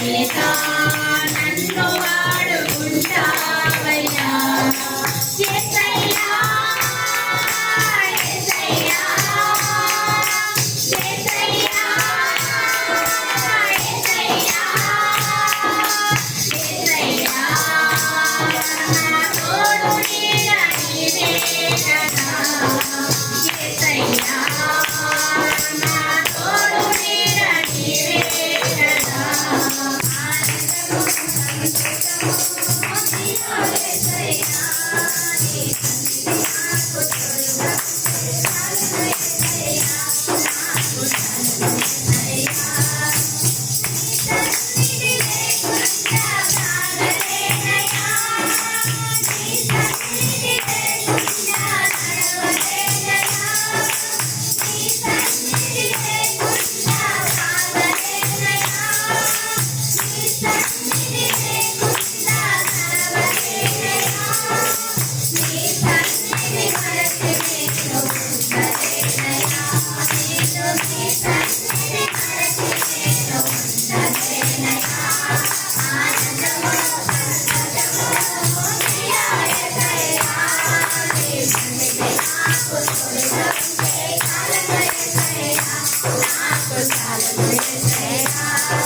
ఆత్మ చేత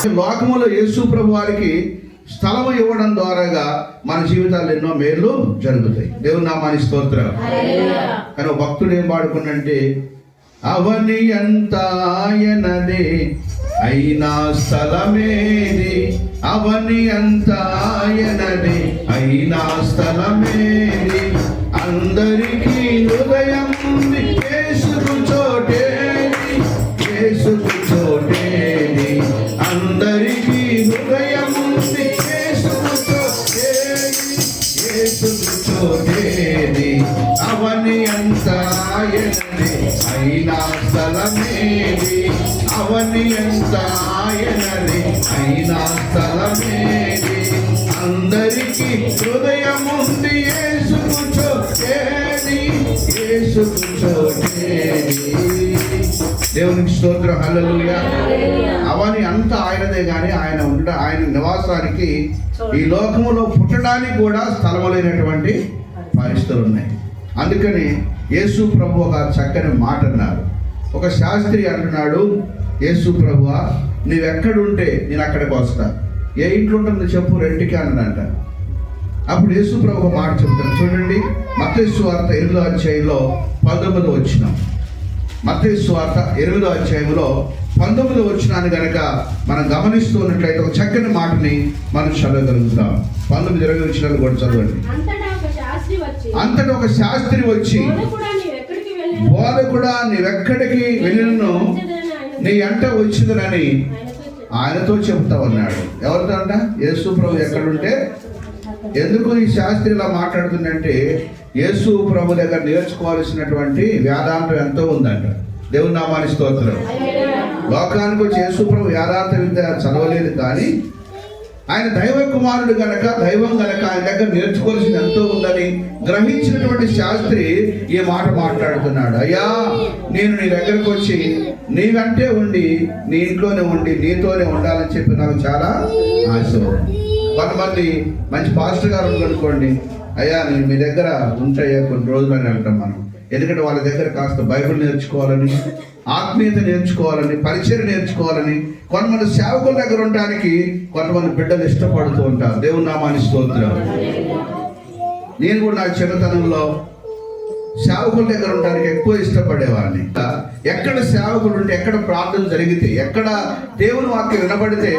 లోకములో యేసు ప్రభు వారికి స్థలము ఇవ్వడం ద్వారాగా మన జీవితాల్లో ఎన్నో మేలు జరుగుతాయి. దేవుని నామాని స్తోత్రం. కానీ ఒక భక్తుడు ఏం పాడుకున్నంటే అవని అంత ఆయనదే అయినా స్థలమేది. అవని అంత ఆయనదే అయినా స్థలమేది. అవని ఆయనది అయినా స్థలమేది? అందరికీ హృదయం ఉంది యేసుకు చోటేది. యేసుకు చోటేది. దేవునికి స్తోత్రం. హల్లెలూయా. అవని అంత ఆయనదే గాని ఆయన ఉండ ఆయన నివాసానికి ఈ లోకములో పుట్టడానికి కూడా స్థలము లేనటువంటి పరిస్థితులు ఉన్నాయి అందుకని యేసు ప్రభు ఒక చక్కని మాట అన్నారు ఒక శాస్త్రి అంటున్నాడు యేసు ప్రభు నీవెక్కడుంటే నేను అక్కడికి వస్తా. ఏ ఇంట్లో ఉంటుందో చెప్పు రెంటికి అన్నాడంట అప్పుడు యేసు ప్రభు మాట చెప్తాను చూడండి మత్తయి వార్త ఎనిమిదో అధ్యాయంలో పంతొమ్మిది వచ్చిన మత్తయి వార్త ఎనిమిదో అధ్యాయంలో పంతొమ్మిది వచ్చినాన్ని గనక మనం గమనిస్తూ ఉన్నట్లయితే ఒక చక్కని మాటని మనం చదవగలుగుతాం. పంతొమ్మిది ఇరవై వచ్చినాలు కూడా చదవండి. అంతటా ఒక శాస్త్రి వచ్చి బోధకుడా నీవెక్కడికి వెళ్ళిన బోధకుడా నీవెక్కడికి వెళ్ళినను? నీ అంట వచ్చిందనని ఆయనతో చెప్తా ఉన్నాడు. ఎవరితో అంట? యేసు ప్రభు ఎక్కడుంటే? ఎందుకు ఈ శాస్త్రి ఇలా మాట్లాడుతుందంటే యేసు ప్రభు దగ్గర నేర్చుకోవాల్సినటువంటి వేదాంతం ఎంతో ఉందంట. దేవుని నామాని స్తోత్రం. లోకానికి వచ్చి యేసు ప్రభు వేదాంత విద్య చదవలేదు కానీ ఆయన దైవ కుమారుడు గనక దైవం గనక ఆయన దగ్గర నేర్చుకోవాల్సింది ఎంతో ఉందని గ్రహించినటువంటి శాస్త్రి ఈ మాట మాట్లాడుతున్నాడు. అయ్యా నేను నీ దగ్గరకు వచ్చి నీవంటే ఉండి నీ ఇంట్లోనే ఉండి నీతోనే ఉండాలని చెప్పి నాకు చాలా ఆశ కొంతమంది మంచి పాస్టర్ గారు అనుకోండి అయ్యా నేను మీ దగ్గర ఉంటాయ్యా కొన్ని రోజులు అని అంటాం మనం. ఎందుకంటే వాళ్ళ దగ్గర కాస్త బైబిల్ నేర్చుకోవాలని ఆత్మీయత నేర్చుకోవాలని పరిచయం నేర్చుకోవాలని కొంతమంది సేవకుల దగ్గర ఉండడానికి కొంతమంది బిడ్డలు ఇష్టపడుతూ ఉంటారు. దేవుని నామాన్ని స్తోత్రం నేను కూడా నా చిన్నతనంలో సేవకుల దగ్గర ఉండడానికి ఎక్కువ ఇష్టపడేవాడిని. ఎక్కడ సేవకుడు ఉంటే ఎక్కడ ప్రార్థన జరిగితే ఎక్కడ దేవుని వాక్యం వినబడితే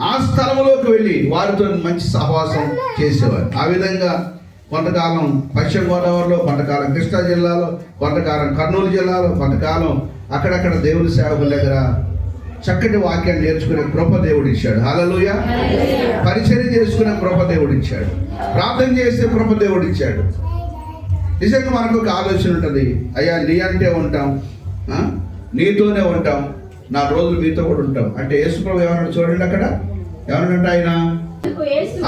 ఆ స్థలంలోకి వెళ్ళి వారితో మంచి సహవాసం చేసేవారు ఆ విధంగా కొంతకాలం పశ్చిమ గోదావరిలో కొంతకాలం కృష్ణా జిల్లాలో కొంతకాలం కర్నూలు జిల్లాలో కొంతకాలం అక్కడక్కడ దేవుని సేవకుల దగ్గర చక్కటి వాక్యాన్ని నేర్చుకునే కృప దేవుడు ఇచ్చాడు. హలలుయ పరిచయం చేసుకునే కృప దేవుడు ఇచ్చాడు. ప్రార్థన చేసే కృప దేవుడు ఇచ్చాడు. నిజంగా మనకు ఒక ఆలోచన ఉంటుంది. అయ్యా నీ అంటే ఉంటాం. నీతోనే ఉంటాం. నా రోజులు మీతో కూడా ఉంటాం. అంటే యేసుప్రభు ఏమన్నాడు చూడండి అక్కడ? ఏమన్నాడంటే ఆయన?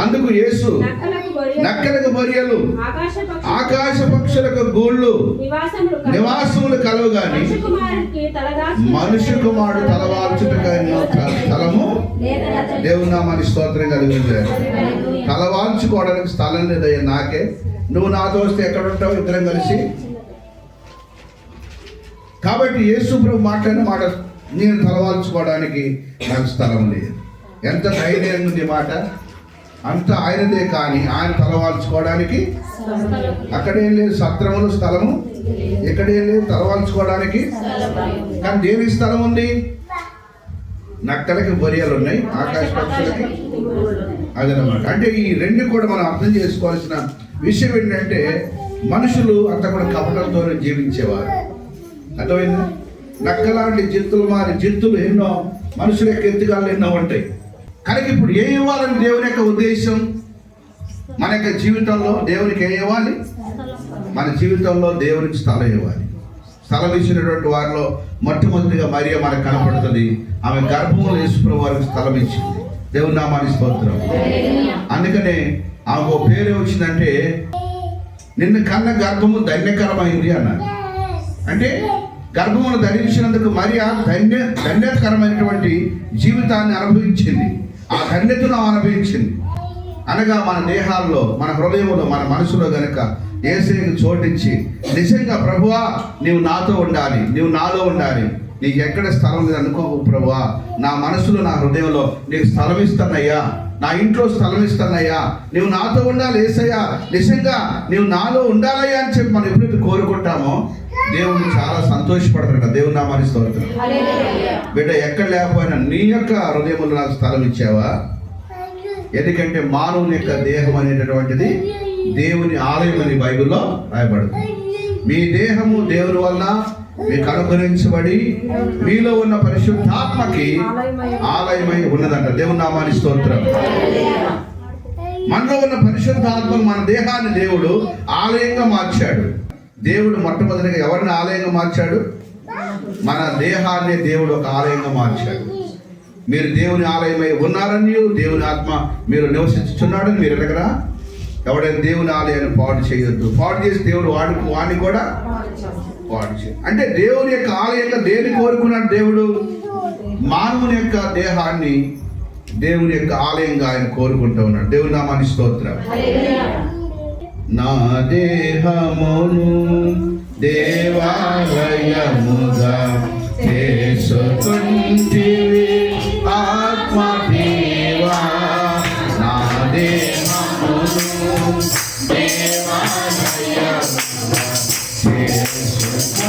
అందుకు యేసు నక్కలకు బొరియలు, ఆకాశ పక్షులకు గూళ్ళు నివాసములు కలవు గాని మనుష్య మనుష్య కుమారుడు తలవాల్చుటకైన స్థలము దేవుని నామాని స్తోత్రం కలిగింది తలవాల్చుకోవడానికి స్థలం లేదయ్యా నాకే. నువ్వు నాతో వస్తే ఎక్కడ ఉంటావు? ఇద్దరం కలిసి. కాబట్టి యేసు ప్రభు మాట్లాడిన మాట నేను తలవాల్చుకోవడానికి నాకు స్థలం లేదు. ఎంత ధైర్యంగా ఉంది మాట? అంత ఆయనదే కానీ ఆయన తలవాల్చుకోవడానికి అక్కడేం లేదు సత్రములు స్థలము ఎక్కడేం లేదు తలవాల్చుకోవడానికి కానీ దేవి స్థలం ఉంది? నక్కలకి బొరియలు ఉన్నాయి ఆకాశ పక్షులకి అదనమాట. అంటే ఈ రెండు కూడా మనం అర్థం చేసుకోవాల్సిన విషయం ఏంటంటే మనుషులు అంత కూడా కపటంతో జీవించేవారు. అర్థమైంది? నక్కలాంటి జిత్తులు మారి జిత్తులు ఎన్నో మనుషుల యొక్క ఎన్నో ఉంటాయి. కనుక ఇప్పుడు ఏం ఇవ్వాలని దేవుని యొక్క ఉద్దేశం? మన యొక్క జీవితంలో దేవునికి ఏ ఇవ్వాలి? మన జీవితంలో దేవునికి స్థలం ఇవ్వాలి. స్థలం ఇచ్చినటువంటి వారిలో మొట్టమొదటిగా మరియ మనకు కనపడుతుంది. ఆమె గర్భంలో వేసుకున్న వారికి స్థలం ఇచ్చింది. దేవుని నామాని స్తోత్రం. అందుకనే ఆమెకు పేరు వచ్చిందంటే నిన్ను కన్న గర్భము ధన్యకరమైంది అన్నారు అంటే గర్భమును ధరించినందుకు మరియ ధన్య ధన్యకరమైనటువంటి జీవితాన్ని అనుభవించింది. ఆ ధన్యతను అనుభవించింది అనగా మన దేహాల్లో మన హృదయంలో మన మనసులో గనక ఏసేకు చోటించి నిజంగా ప్రభువా నీవు నాతో ఉండాలి నీవు నాలో ఉండాలి నీకు ఎక్కడ స్థలం లేదు అనుకోకు ప్రభువా. నా మనసులో నా హృదయంలో నీకు స్థలం ఇస్తానయ్యా. నా ఇంట్లో స్థలం ఇస్తానయ్యా. నువ్వు నాతో ఉండాలి ఏసయ్యా. నిజంగా నీవు నాలో ఉండాలయ్యా అని చెప్పి మనం ఎప్పుడైతే కోరుకుంటామో దేవుడు చాలా సంతోషపడతాడు దేవుడు నామాని స్తోత్రం. బిడ్డ ఎక్కడ లేకపోయినా నీ యొక్క హృదయంలో నాకు స్థలం ఇచ్చావా? ఎందుకంటే మానవుని యొక్క దేహం అనేటటువంటిది దేవుని ఆలయం అని బైబిల్లో రాయబడుతుంది. మీ దేహము దేవుని వల్ల మీకు అనుగ్రహించబడి మీలో ఉన్న పరిశుద్ధాత్మకి ఆలయమై ఉన్నదంట. దేవుని నామాని స్తోత్రం. మనలో ఉన్న పరిశుద్ధాత్మ మన దేహాన్ని దేవుడు ఆలయంగా మార్చాడు. దేవుడు మొట్టమొదటిగా ఎవరిని ఆలయంగా మార్చాడు? మన దేహాన్ని దేవుడు ఒక ఆలయంగా మార్చాడు. మీరు దేవుని ఆలయమై ఉన్నారని దేవుని ఆత్మ మీరు నివసించుచున్నాడని మీరు ఎరగరా? ఎవడైనా దేవుని ఆలయాన్ని పాడు చేయొద్దు. పాడు చేసి దేవుడు వాడు వాడిని కూడా పాడు చేయ. అంటే దేవుని యొక్క ఆలయంగా దేన్ని కోరుకున్నాడు దేవుడు? మానవుని యొక్క దేహాన్ని దేవుని యొక్క ఆలయంగా ఆయన కోరుకుంటూ ఉన్నాడు. దేవుని నామాని స్తోత్రం. నా దేహమును దేవాలయముగా చేసుకుంటివి. ఆత్మ దేవా నా దేహమును దేవాలయముగా చేసుకుంటివి.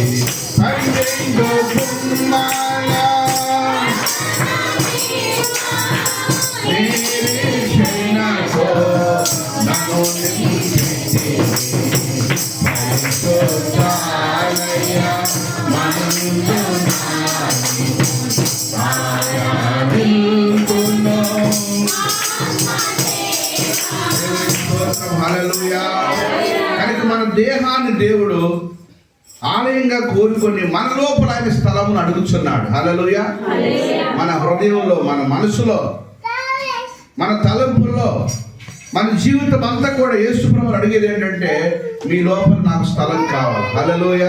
స్తోత్రం, హల్లెలూయా. కనుక మన దేహాన్ని దేవుడు ఆలయంగా కోరుకొని మన లోపల ఆయన స్థలమును అడుగుతున్నాడు హల్లెలూయ. మన హృదయంలో మన మనసులో మన తలంపుల్లో మన జీవితం అంతా కూడా యేసు అడిగేది ఏంటంటే మీ లోపల నాకు స్థలం కావాలి. హలలోయ